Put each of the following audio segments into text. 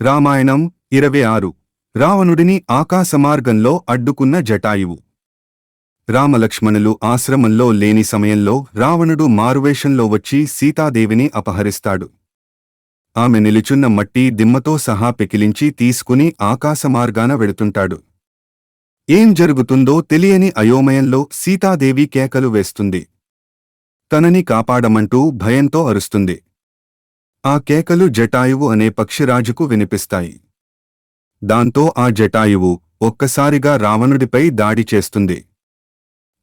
రామాయణం ఇరవై ఆరు. రావణుడిని ఆకాశమార్గంలో అడ్డుకున్న జటాయువు. రామలక్ష్మణులు ఆశ్రమంలో లేని సమయంలో రావణుడు మారువేషంలో వచ్చి సీతాదేవిని అపహరిస్తాడు. ఆమె నిలుచున్న మట్టి దిమ్మతో సహా పెకిలించి తీసుకుని ఆకాశమార్గాన వెడుతుంటాడు. ఏం జరుగుతుందో తెలియని అయోమయంలో సీతాదేవి కేకలు వేస్తుంది. తనని కాపాడమంటూ భయంతో అరుస్తుంది. ఆ కేకలు జటాయువు అనే పక్షిరాజుకు వినిపిస్తాయి. దాంతో ఆ జటాయువు ఒక్కసారిగా రావణుడిపై దాడి చేస్తుంది.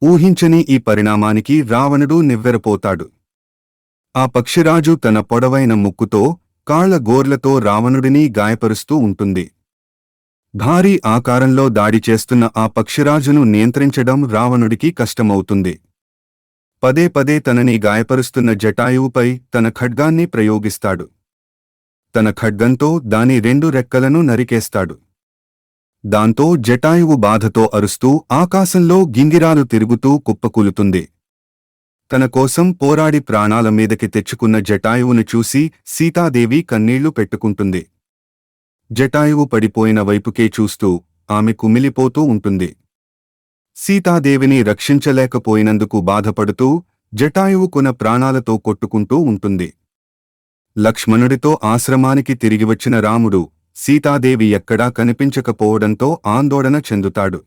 ఊహించని ఈ పరిణామానికి రావణుడు నివ్వెరపోతాడు. ఆ పక్షిరాజు తన పొడవైన ముక్కుతో కాళ్ళ గోర్లతో రావణుడిని గాయపరుస్తూ ఉంటుంది. భారీ ఆకారంలో దాడి చేస్తున్న ఆ పక్షిరాజును నియంత్రించడం రావణుడికి కష్టమవుతుంది. పదే పదే తనని గాయపరుస్తున్న జటాయువుపై తన ఖడ్గాన్ని ప్రయోగిస్తాడు. తన ఖడ్గంతో దాని రెండు రెక్కలను నరికేస్తాడు. దాంతో జటాయువు బాధతో అరుస్తూ ఆకాశంలో గింగిరాలు తిరుగుతూ కుప్పకూలుతుంది. తన కోసం పోరాడి ప్రాణాల మీదకి తెచ్చుకున్న జటాయువును చూసి సీతాదేవి కన్నీళ్ళు పెట్టుకుంటుంది. జటాయువు పడిపోయిన వైపుకే చూస్తూ ఆమె కుమిలిపోతూ ఉంటుంది. సీతాదేవిని రక్షించలేకపోయినందుకు బాధపడుతూ జటాయువు కొన ప్రాణాలతో కొట్టుకుంటూ ఉంటుంది. లక్ష్మణుడితో ఆశ్రమానికి తిరిగివచ్చిన రాముడు సీతాదేవి ఎక్కడా కనిపించకపోవడంతో ఆందోళన చెందుతాడు.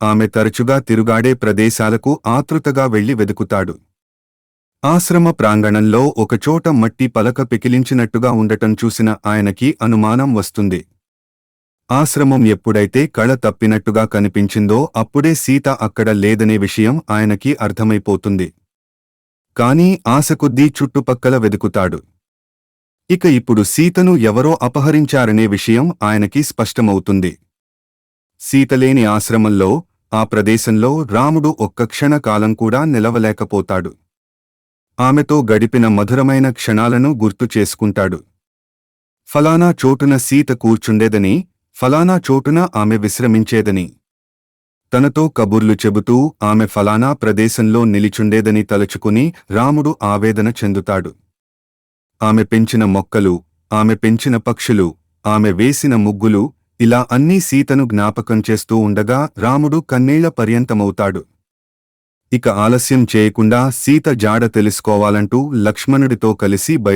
ఆమె తరచుగా తిరుగాడే ప్రదేశాలకు ఆతృతగా వెళ్ళి వెదుకుతాడు ఆశ్రమ ప్రాంగణంలో ఒకచోట మట్టి పలక పికిలించినట్టుగా ఉండటం చూసిన ఆయనకి అనుమానం వస్తుంది. ఆశ్రమం ఎప్పుడైతే కళ తప్పినట్టుగా కనిపించిందో అప్పుడే సీత అక్కడ లేదనే విషయం ఆయనకి అర్థమైపోతుంది. కాని ఆశకొద్దీ చుట్టుపక్కల వెదుకుతాడు. ఇక ఇప్పుడు సీతను ఎవరో అపహరించారనే విషయం ఆయనకి స్పష్టమవుతుంది. సీతలేని ఆశ్రమంలో ఆ ప్రదేశంలో రాముడు ఒక్క క్షణకాలం కూడా నిలవలేకపోతాడు. ఆమెతో గడిపిన మధురమైన క్షణాలను గుర్తు చేసుకుంటాడు. ఫలానా చోటున సీత కూర్చుండేదని ఫలానా చోటున ఆమె విశ్రమించేదని. తనతో కబుర్లు చెబుతూ ఆమె ఫలానా ప్రదేశంలో నిలిచుండేదని తలుచుకుని రాముడు ఆవేదన చెందుతాడు. ఆమె పెంచిన మొక్కలు ఆమె పెంచిన పక్షులు ఆమె వేసిన ముగ్గులు ఇలా అన్నీ సీతను జ్ఞాపకం చేస్తూ ఉండగా రాముడు కన్నీళ్ళ పర్యంతమవుతాడు. ఇక ఆలస్యం చేయకుండా సీత జాడ తెలుసుకోవాలంటూ లక్ష్మణుడితో కలిసి బయ